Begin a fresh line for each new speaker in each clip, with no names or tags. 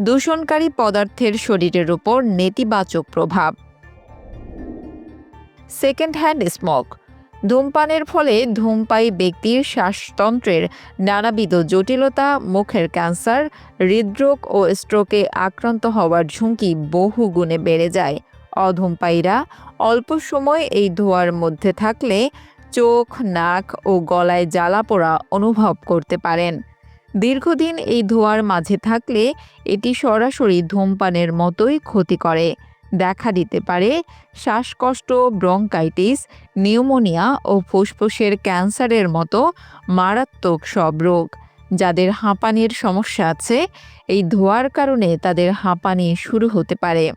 দূষণকারী পদার্থের শরীরের উপর নেতিবাচক প্রভাব। সেকেন্ড হ্যান্ড স্মোক ধূমপানের ফলে ধূমপায়ী ব্যক্তির শ্বাসতন্ত্রের নানাবিধ জটিলতা, মুখের ক্যান্সার, হৃদরোগ ও স্ট্রোকে আক্রান্ত হওয়ার ঝুঁকি বহু গুণে বেড়ে যায়। অধূমপায়ীরা অল্প সময় এই ধোঁয়ার মধ্যে থাকলে চোখ, নাক ও গলায় জ্বালা পোড়া অনুভব করতে পারেন। দীর্ঘদিন এই ধোঁয়ার মাঝে থাকলে এটি সরাসরি ধূমপানের মতোই ক্ষতি করে। দেখা দিতে পারে শ্বাসকষ্ট, ব্রঙ্কাইটিস, নিউমোনিয়া ও ফুসফুসের ক্যান্সারের মতো মারাত্মক সব রোগ। যাদের হাঁপানির সমস্যা আছে, এই ধোঁয়ার কারণে তাদের হাঁপানি শুরু হতে পারে।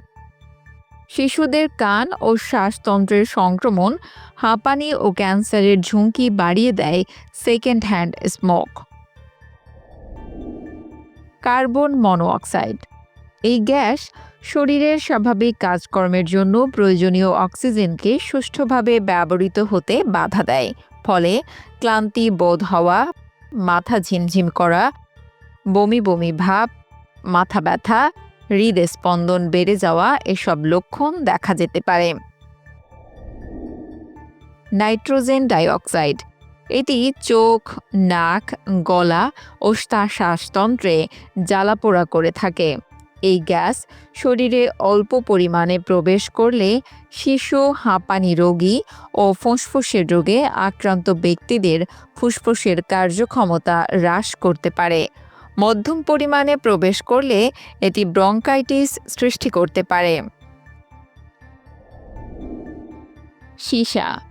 শিশুদের কান ও শ্বাসতন্ত্রের সংক্রমণ হাঁপানি ও ক্যান্সারের ঝুঁকি বাড়িয়ে দেয় second hand smoke carbon monoxide. এই গ্যাস শরীরের স্বাভাবিক কাজকর্মের জন্য প্রয়োজনীয় অক্সিজেনকে সুষ্ঠুভাবে ব্যবহৃত হতে বাধা দেয়। ফলে ক্লান্তি বোধ হওয়া, মাথা ঝিমঝিম করা, বমি বমি ভাব, মাথা ব্যথা, হৃদস্পন্দন বেড়ে যাওয়া এসব লক্ষণ দেখা যেতে পারে। নাইট্রোজেন ডাইঅক্সাইড এটি চোখ, নাক, গলা ও শ্বাসতন্ত্রে জ্বালাপোড়া করে থাকে। এই গ্যাস শরীরে অল্প পরিমাণে প্রবেশ করলে শিশু, হাঁপানি রোগী ও ফুসফুসের রোগে আক্রান্ত ব্যক্তিদের ফুসফুসের কার্যক্ষমতা হ্রাস করতে পারে। মধ্যম পরিমাণে প্রবেশ করলে এটি ব্রঙ্কাইটিস সৃষ্টি করতে পারে। সীসা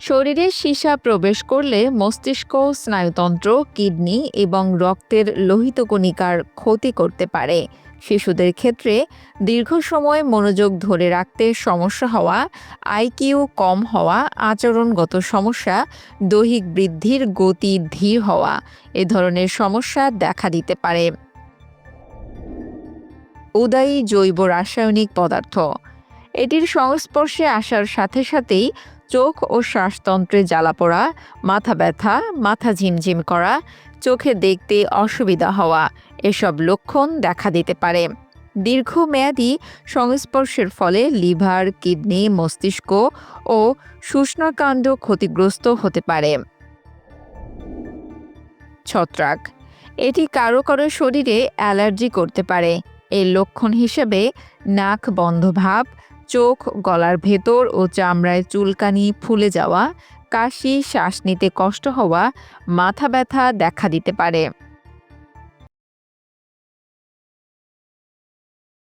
শরীরে সীসা প্রবেশ করলে মস্তিষ্ক, স্নায়ুতন্ত্র, কিডনি এবং রক্তের লোহিত কণিকার ক্ষতি করতে পারে। শিশুদের ক্ষেত্রে দীর্ঘ সময় মনোযোগ ধরে রাখতে সমস্যা হওয়া আইকিউ কম হওয়া, আচরণগত সমস্যা, দৈহিক বৃদ্ধির গতি ধীর হওয়া, এ ধরনের সমস্যা দেখা দিতে পারে। উদায়ী জৈব রাসায়নিক পদার্থ। এটির সংস্পর্শে আসার সাথে সাথেই চোখ ও শ্বাসতন্ত্রে জ্বালাপোড়া মাথা ব্যথা, মাথা ঝিমঝিম করা, চোখে দেখতে অসুবিধা হওয়া, এসব লক্ষণ দেখা দিতে পারে। দীর্ঘমেয়াদী সংস্পর্শের ফলে লিভার, কিডনি, মস্তিষ্ক ও শুষ্ণকাণ্ড ক্ষতিগ্রস্ত হতে পারে। ছত্রাক। এটি কারও কারও শরীরে অ্যালার্জি করতে পারে। এর লক্ষণ হিসেবে নাক বন্ধ ভাব চোখ, গলার ভেতর ও চামড়ায় চুলকানি, ফুলে যাওয়া, কাশি, শ্বাস নিতে কষ্ট হওয়া, মাথা ব্যথা দেখা দিতে পারে।